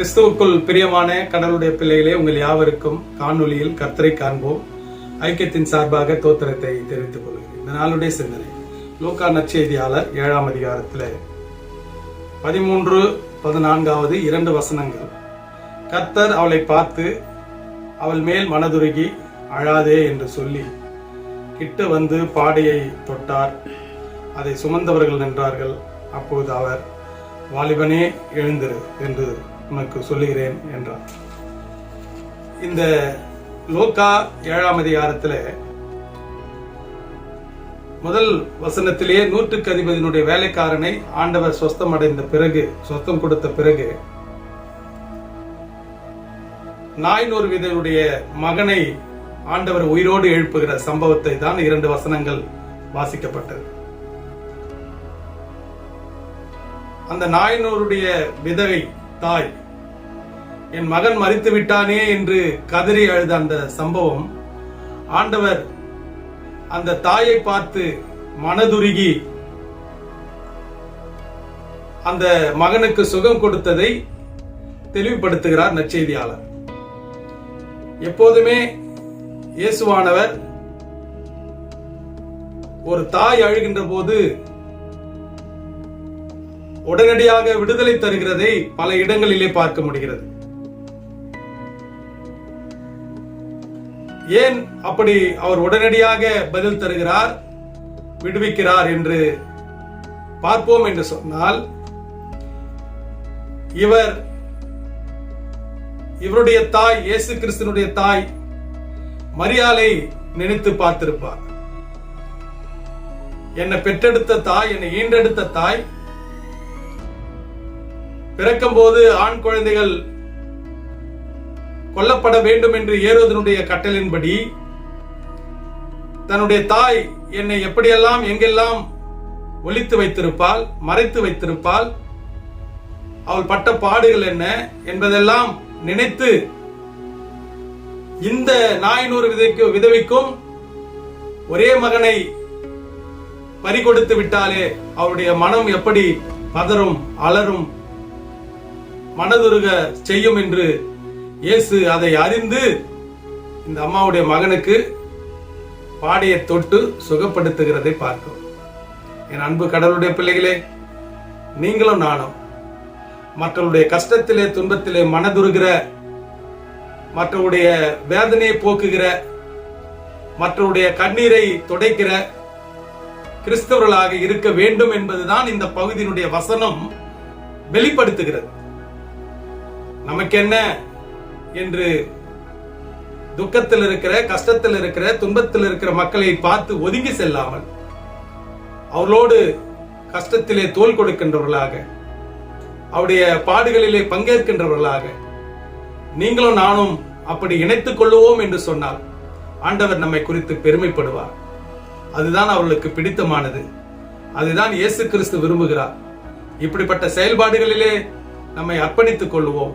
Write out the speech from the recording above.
கிறிஸ்துவுக்குள் பிரியமான கடவுளுடைய பிள்ளைகளே உங்கள் யாவருக்கும் காணொலியில் கர்த்தரை காண்போம். ஐக்கியத்தின் சார்பாக தோத்திரத்தை தெரிவித்துக் கொள்கிறேன். இந்த நாளுடைய சிந்தனை. லூக்கா நற்செய்தியாளர் ஏழாம் அதிகாரத்தில். பதிமூன்று பதினான்காவது இரண்டு வசனங்கள். கர்த்தர் அவளை பார்த்து அவள் மேல் மனதுருகி அழாதே என்று சொல்லி கிட்ட வந்து பாடையை தொட்டார். அதை சுமந்தவர்கள் நின்றார்கள். அப்போது அவர் வாலிபனே எழுந்திரு என்று உனக்கு சொல்லுகிறேன் என்றார் இந்த லோக்கா ஏழாம் அதிகாரத்தில் முதல் வசனத்திலேயே நூற்றுக்கு அதிபதியினுடைய வேலைக்காரனை ஆண்டவர் சொஸ்தம் அடைந்த பிறகு சொஸ்தம் கொடுத்த பிறகு நாய்நூறு விதனுடைய மகனை ஆண்டவர் உயிரோடு எழுப்புகிற சம்பவத்தை தான் இரண்டு வசனங்கள் வாசிக்கப்பட்டது. அந்த நாயினூருடைய விதவை தாய் என் மகன் மறித்து விட்டானே என்று கதறி அழுத அந்த சம்பவம் ஆண்டவர் அந்த தாயை பார்த்து மனதுருகி அந்த மகனுக்கு சுகம் கொடுத்ததை தெளிவுபடுத்துகிறார் நற்செய்தியாளர். எப்போதுமே இயேசுவானவர் ஒரு தாய் அழுகின்ற போது உடனடியாக விடுதலை தருகிறதை பல இடங்களிலே பார்க்க முடிகிறது. ஏன் அப்படி அவர் உடனடியாக பதில் தருகிறார்? விடுவிக்கிறார் என்று பார்ப்போம் என்று சொன்னால் இவர் இவருடைய தாய் இயேசு கிறிஸ்தனுடைய தாய் மரியாதை நினைத்து பார்த்திருப்பார். என்னை பெற்றெடுத்த தாய் என்னை ஈண்டெடுத்த தாய் பிறக்கும் போது ஆண் குழந்தைகள் கொல்லப்பட வேண்டும் என்று ஏறுவதனுடைய கட்டளின்படி தன்னுடைய தாய் என்னை எப்படியெல்லாம் எங்கெல்லாம் ஒழித்து வைத்திருப்பாள் மறைத்து வைத்திருப்பாள் அவள் பட்ட பாடுகள் என்ன என்பதெல்லாம் நினைத்து இந்த நாயினூறு விதைக்கு விதவிக்கும் ஒரே மகனை பறிகொடுத்து விட்டாலே அவருடைய மனம் எப்படி பதறும் அலரும் மனதுருக செய்யும் என்று இயேசு அதை அறிந்து இந்த அம்மாவுடைய மகனுக்கு பாடையை தொட்டு சுகப்படுத்துகிறதை பார்க்கிறோம் என் அன்பு கடவுளுடைய பிள்ளைகளே நீங்களும் நானும் மற்றவருடைய கஷ்டத்திலே துன்பத்திலே மனதுருகிற மற்றவருடைய வேதனையை போக்குகிற மற்றவருடைய கண்ணீரை துடைக்கிற கிறிஸ்தவர்களாக இருக்க வேண்டும் என்பதுதான் இந்த பகுதியினுடைய வசனம் வெளிப்படுத்துகிறது. நமக்கு என்ன என்று துக்கத்தில் இருக்கிற கஷ்டத்தில் இருக்கிற துன்பத்தில் இருக்கிற மக்களை பார்த்து ஒதுங்கி செல்லாமல் அவர்களோடு கஷ்டத்திலே தோல் கொடுக்கின்றவர்களாக அவருடைய பாடுகளிலே பங்கேற்கின்றவர்களாக நீங்களும் நானும் அப்படி இணைத்துக் கொள்ளுவோம் என்று சொன்னால் ஆண்டவர் நம்மை குறித்து பெருமைப்படுவார். அதுதான் அவர்களுக்கு பிடித்தமானது. அதுதான் இயேசு கிறிஸ்து விரும்புகிறார். இப்படிப்பட்ட செயல்பாடுகளிலே நம்மை அர்ப்பணித்துக் கொள்வோம்